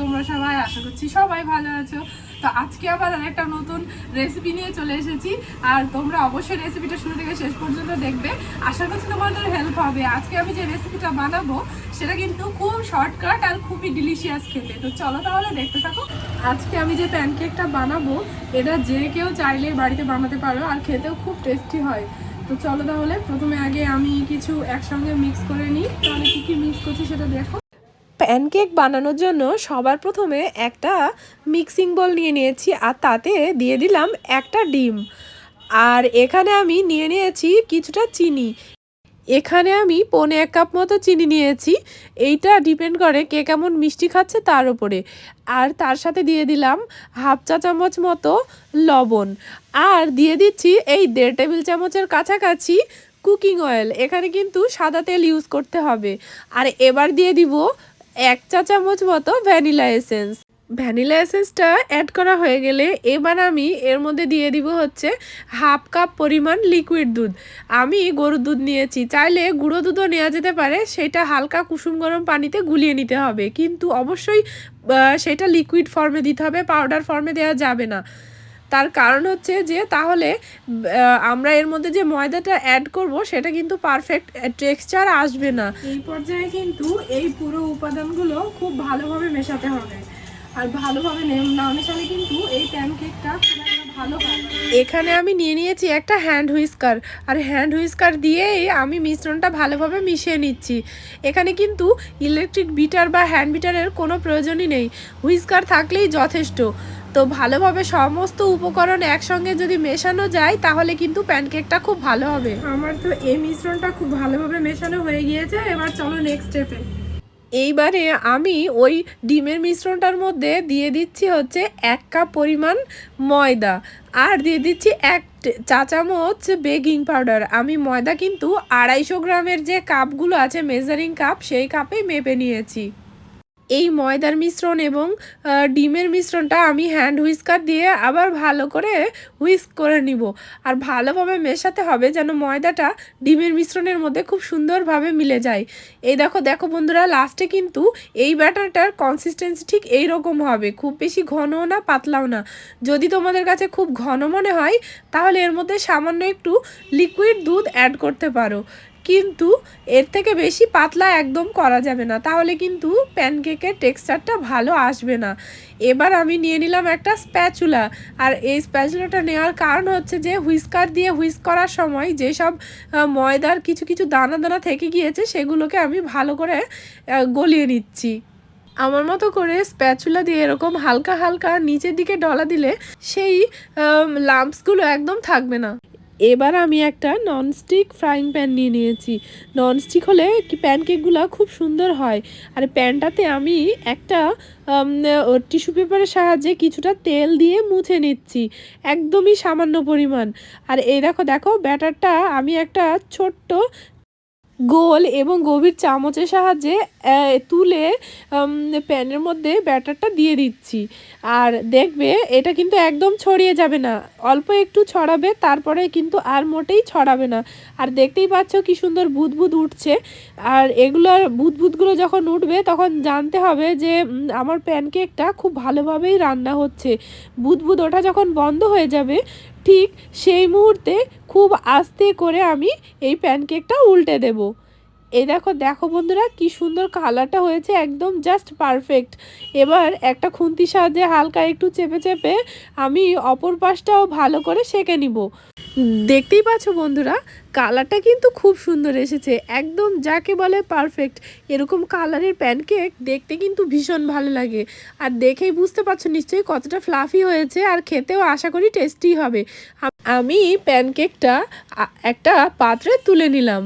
তোমরা সবাই? আশা করছি সবাই ভালো আছো। তো আজকে আবার একটা নতুন রেসিপি নিয়ে চলে এসেছি। আর তোমরা অবশ্যই রেসিপিটা শুরু থেকে শেষ পর্যন্ত দেখবে। আশা করছি তোমাদের হেল্প হবে। আজকে আমি যে রেসিপিটা বানাবো, সেটা কিন্তু খুব শর্টকাট আর খুবই ডিলিশিয়াস খেতে। তো চলো তাহলে দেখতে থাকো। আজকে আমি যে প্যানকেকটা বানাবো, এটা যে কেউ চাইলে বাড়িতে বানাতে পারো আর খেতেও খুব টেস্টি হয়। তো চলো তাহলে প্রথমে আগে আমি কিছু একসঙ্গে মিক্স করে নিই। তাহলে কী কী মিক্স করছি সেটা দেখো। প্যানকেক বানানোর জন্য সবার প্রথমে একটা মিক্সিং বল নিয়ে নিয়েছি আর তাতে দিয়ে দিলাম একটা ডিম। আর এখানে আমি নিয়ে নিয়েছি কিছুটা চিনি। এখানে আমি পৌনে এক কাপ মতো চিনি নিয়েছি। এইটা ডিপেন্ড করে কে কেমন মিষ্টি খাচ্ছে তার উপরে। আর তার সাথে দিয়ে দিলাম হাফ চা চামচ মতো লবণ। আর দিয়ে দিচ্ছি এই দেড় টেবিল চামচের কাছাকাছি কুকিং অয়েল এখানে কিন্তু সাদা তেল ইউজ করতে হবে। আর এবার দিয়ে দিব এক চা চামচ মতো ভ্যানিলা এসেন্স। ভ্যানিলা এসেন্সটা অ্যাড করা হয়ে গেলে এবার আমি এর মধ্যে দিয়ে দিব হচ্ছে হাফ কাপ পরিমাণ লিকুইড দুধ। আমি গরুর দুধ নিয়েছি, চাইলে গুঁড়ো দুধও নেওয়া যেতে পারে, সেটা হালকা কুসুম গরম পানিতে গুলিয়ে নিতে হবে। কিন্তু অবশ্যই সেটা লিকুইড ফর্মে দিতে হবে পাউডার ফর্মে দেওয়া যাবে না। তার কারণ হচ্ছে যে তাহলে আমরা এর মধ্যে যে ময়দাটা অ্যাড করব সেটা কিন্তু পারফেক্ট টেক্সচার আসবে না। এই পর্যায়ে কিন্তু এই পুরো উপাদানগুলো খুব ভালোভাবে মেশাতে হবে। আর ভালোভাবে নে- মেশালে কিন্তু এই প্যানকেকটা ভালো এখানে আমি নিয়ে নিয়েছি একটা হ্যান্ড হুইস্কার আর হ্যান্ড হুইস্কার দিয়েই আমি মিশ্রণটা ভালোভাবে মিশিয়ে নিচ্ছি। এখানে কিন্তু ইলেকট্রিক বিটার বা হ্যান্ড বিটারের কোনো প্রয়োজনই নেই। হুইস্কার থাকলেই যথেষ্ট। তো ভালোভাবে সমস্ত উপকরণ একসঙ্গে যদি মেশানো যায় তাহলে কিন্তু প্যানকেকটা খুব ভালো হবে। আমার তো এই মিশ্রণটা খুব ভালোভাবে মেশানো হয়ে গিয়েছে এবার চলো নেক্সট স্টেপে এইবারে আমি ওই ডিমের মিশ্রণটার মধ্যে দিয়ে দিচ্ছি হচ্ছে এক কাপ পরিমাণ ময়দা আর দিয়ে দিচ্ছি এক চা চামচ বেকিং পাউডার আমি ময়দা কিন্তু আড়াইশো গ্রামের যে কাপগুলো আছে মেজারিং কাপ সেই কাপেই মেপে নিয়েছি। এই ময়দার মিশ্রণ এবং ডিমের মিশ্রণটা আমি হ্যান্ড হুইস্কার দিয়ে আবার ভালো করে হুইস্ক করে নিব। আর ভালোভাবে মেশাতে হবে যেন ময়দাটা ডিমের মিশ্রণের মধ্যে খুব সুন্দরভাবে মিলে যায়। এই দেখো দেখো বন্ধুরা লাস্টে কিন্তু এই ব্যাটারটার কনসিস্টেন্সি ঠিক এই রকম হবে। খুব বেশি ঘনও না, পাতলাও না। যদি তোমাদের কাছে খুব ঘন মনে হয়, তাহলে এর মধ্যে সামান্য একটু লিকুইড দুধ অ্যাড করতে পারো। কিন্তু এর থেকে বেশি পাতলা একদম করা যাবে না। তাহলে কিন্তু প্যানকেকের টেক্সচারটা ভালো আসবে না। এবার আমি নিয়ে নিলাম একটা স্প্যাচুলা। আর এই স্প্যাচুলাটা নেওয়ার কারণ হচ্ছে যে, হুইস্কার দিয়ে হুইস্ক করার সময় যেসব ময়দার কিছু কিছু দানা দানা থেকে গিয়েছে, সেগুলোকে আমি ভালো করে গলিয়ে নিচ্ছি। আমার মতো করে স্প্যাচুলা দিয়ে এরকম হালকা হালকা নিচের দিকে ডলা দিলে সেই লাম্পসগুলো একদম থাকবে না। এবার আমি একটা ননস্টিক ফ্রাইং প্যান নিয়ে নিয়েছি। ননস্টিক হলে কি প্যানকেকগুলো খুব সুন্দর হয়। আর প্যানটাতে আমি একটা টিস্যু পেপারের সাহায্যে কিছুটা তেল দিয়ে মুছে নিচ্ছি। একদমই সামান্য পরিমাণ। আর এই দেখো দেখো ব্যাটারটা আমি একটা ছোট্ট গোল এবং গভীর চামচের সাহায্যে তুলে প্যানের মধ্যে ব্যাটারটা দিয়ে দিচ্ছি। আর দেখবে, এটা কিন্তু একদম ছড়িয়ে যাবে না। অল্প একটু ছড়াবে, তারপরে কিন্তু আর মোটেই ছড়াবে না। আর দেখতেই পাচ্ছ কি সুন্দর বুদবুদ উঠছে। আর এগুলোর বুদবুদগুলো যখন উঠবে, তখন জানতে হবে যে আমার প্যানকেকটা খুব ভালোভাবেই রান্না হচ্ছে। বুদবুদ ওঠা যখন বন্ধ হয়ে যাবে ঠিক সেই মুহূর্তে খুব আস্তে করে আমি এই প্যানকেকটা উল্টে দেব। এই দেখো দেখো বন্ধুরা, কি সুন্দর কালারটা হয়েছে, একদম জাস্ট পারফেক্ট এবার একটা খুন্তির সাহায্যে হালকা একটু চেপে চেপে আমি অপর পাশটাও ভালো করে সেঁকে নিব। দেখতেই পাচ্ছ বন্ধুরা, কালারটা কিন্তু খুব সুন্দর এসেছে। একদম যাকে বলে পারফেক্ট এরকম কালারের প্যানকেক দেখতে কিন্তু ভীষণ ভালো লাগে। আর দেখেই বুঝতে পারছ নিশ্চয়ই কতটা ফ্লাফি হয়েছে আর খেতেও আশা করি টেস্টি হবে। আমি প্যানকেকটা একটা পাত্রে তুলে নিলাম।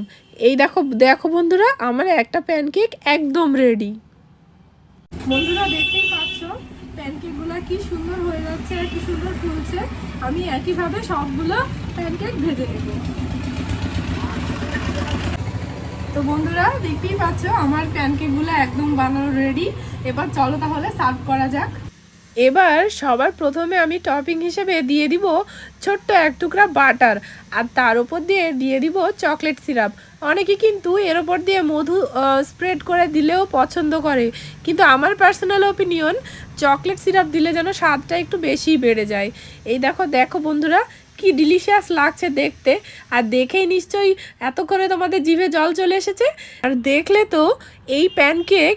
এই দেখো দেখো বন্ধুরা, আমার একটা প্যানকেক একদম রেডি বন্ধুরা দেখতেই পাচ্ছ প্যানকেকগুলো কি সুন্দর হয়ে যাচ্ছে আর কি সুন্দর ফুলছে। আমি একইভাবে সবগুলো প্যানকেক ভেজে নেব। তো বন্ধুরা দেখতেই পাচ্ছ, আমার প্যানকেকগুলো একদম বানানো রেডি এবার চলো তাহলে সার্ভ করা যাক। এবার সবার প্রথমে আমি টপিং হিসেবে দিয়ে দিব ছোট্ট এক টুকরা বাটার আর তার ওপর দিয়ে দিয়ে দিব চকলেট সিরাপ। অনেকে কিন্তু এর ওপর দিয়ে মধু স্প্রেড করে দিলেও পছন্দ করে। কিন্তু আমার পার্সোনাল ওপিনিয়ন চকলেট সিরাপ দিলে যেন স্বাদটা একটু বেশি বেড়ে যায়। এই দেখো দেখো বন্ধুরা কি ডিলিশিয়াস লাগছে দেখতে। আর দেখেই নিশ্চয়ই এত করে তোমাদের জিভে জল চলে এসেছে। আর দেখলে তো এই প্যানকেক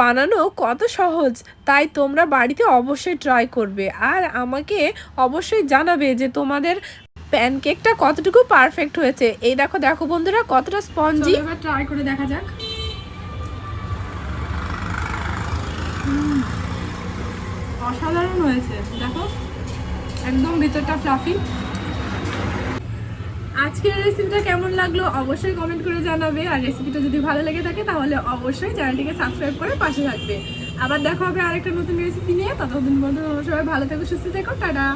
বানানো কত সহজ, তাই তোমরা বাড়িতে অবশ্যই ট্রাই করবে। আর আমাকে অবশ্যই জানাবে যে তোমাদের প্যানকেকটা কতটুকু পারফেক্ট হয়েছে। এই দেখো দেখো বন্ধুরা, কতটা স্পঞ্জি এবার ট্রাই করে দেখা যাক। অসাধারণ হয়েছে, দেখো। একদম ভিতরটা ফ্লাফি আজকের রেসিপিটা কেমন লাগল অবশ্যই কমেন্ট করে জানাবে। আর রেসিপিটা যদি ভালো লেগে থাকে তাহলে অবশ্যই চ্যানেলটিকে সাবস্ক্রাইব করে পাশে থাকবে। আবার দেখা হবে আরেকটা নতুন রেসিপি নিয়ে। ততদিন পর্যন্ত সবাই ভালো থেকো, সুস্থ থেকো, টাটা।